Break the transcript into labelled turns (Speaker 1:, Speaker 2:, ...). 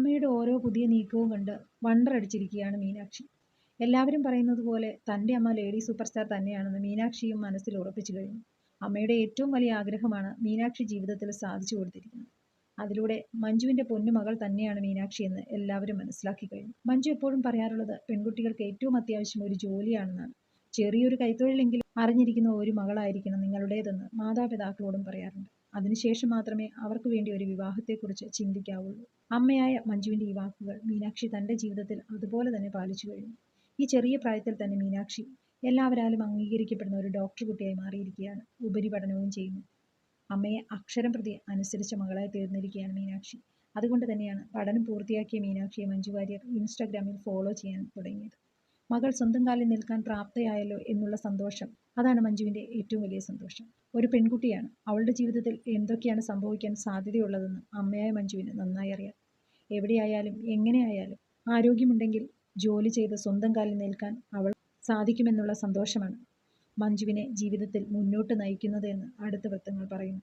Speaker 1: അമ്മയുടെ ഓരോ പുതിയ നീക്കവും കണ്ട് അടിച്ചിരിക്കുകയാണ് മീനാക്ഷി. എല്ലാവരും പറയുന്നത് പോലെ തന്റെ അമ്മ ലേഡി സൂപ്പർ സ്റ്റാർ തന്നെയാണെന്ന് മീനാക്ഷിയും മനസ്സിൽ ഉറപ്പിച്ചു കഴിഞ്ഞു. അമ്മയുടെ ഏറ്റവും വലിയ ആഗ്രഹമാണ് മീനാക്ഷി ജീവിതത്തിൽ സാധിച്ചു കൊടുത്തിരിക്കുന്നത്. അതിലൂടെ മഞ്ജുവിന്റെ പൊന്നുമകൾ തന്നെയാണ് മീനാക്ഷി എന്ന് എല്ലാവരും മനസ്സിലാക്കി കഴിഞ്ഞു. മഞ്ജു എപ്പോഴും പറയാറുള്ളത് പെൺകുട്ടികൾക്ക് ഏറ്റവും അത്യാവശ്യം ഒരു ജോലിയാണെന്നാണ്. ചെറിയൊരു കൈത്തൊഴിലെങ്കിലും അറിഞ്ഞിരിക്കുന്ന ഒരു മകളായിരിക്കണം നിങ്ങളുടേതെന്ന് മാതാപിതാക്കളോടും പറയാറുണ്ട്. അതിനുശേഷം മാത്രമേ അവർക്ക് വേണ്ടി ഒരു വിവാഹത്തെക്കുറിച്ച് ചിന്തിക്കാവുള്ളൂ. അമ്മയായ മഞ്ജുവിന്റെ ഈ വാക്കുകൾ മീനാക്ഷി തന്റെ ജീവിതത്തിൽ അതുപോലെ തന്നെ പാലിച്ചു കഴിഞ്ഞു. ഈ ചെറിയ പ്രായത്തിൽ തന്നെ മീനാക്ഷി എല്ലാവരാലും അംഗീകരിക്കപ്പെടുന്ന ഒരു ഡോക്ടർ കുട്ടിയായി മാറിയിരിക്കുകയാണ്. ഉപരിപഠനവും ചെയ്യുന്നു. അമ്മയെ അക്ഷരം പ്രതി അനുസരിച്ച മകളായി തീർന്നിരിക്കുകയാണ് മീനാക്ഷി. അതുകൊണ്ട് തന്നെയാണ് പഠനം പൂർത്തിയാക്കിയ മീനാക്ഷിയെ മഞ്ജു വാര്യർ ഇൻസ്റ്റാഗ്രാമിൽ ഫോളോ ചെയ്യാൻ തുടങ്ങിയത്. മകൾ സ്വന്തം കാലിൽ നിൽക്കാൻ പ്രാപ്തയായല്ലോ എന്നുള്ള സന്തോഷം. അതാണ് മഞ്ജുവിന്റെ ഏറ്റവും വലിയ സന്തോഷം. ഒരു പെൺകുട്ടിയാണ്. അവളുടെ ജീവിതത്തിൽ എന്തൊക്കെയാണ് സംഭവിക്കാൻ സാധ്യതയുള്ളതെന്ന് അമ്മയായ മഞ്ജുവിന് നന്നായി അറിയാം. എവിടെയായാലും എങ്ങനെയായാലും ആരോഗ്യമുണ്ടെങ്കിൽ ജോലി ചെയ്ത് സ്വന്തം കാലിൽ നിൽക്കാൻ അവൾ സാധിക്കുമെന്നുള്ള സന്തോഷമാണ് മഞ്ജുവിനെ ജീവിതത്തിൽ മുന്നോട്ട് നയിക്കുന്നത് എന്ന് അടുത്ത വൃത്തങ്ങൾ പറയുന്നു.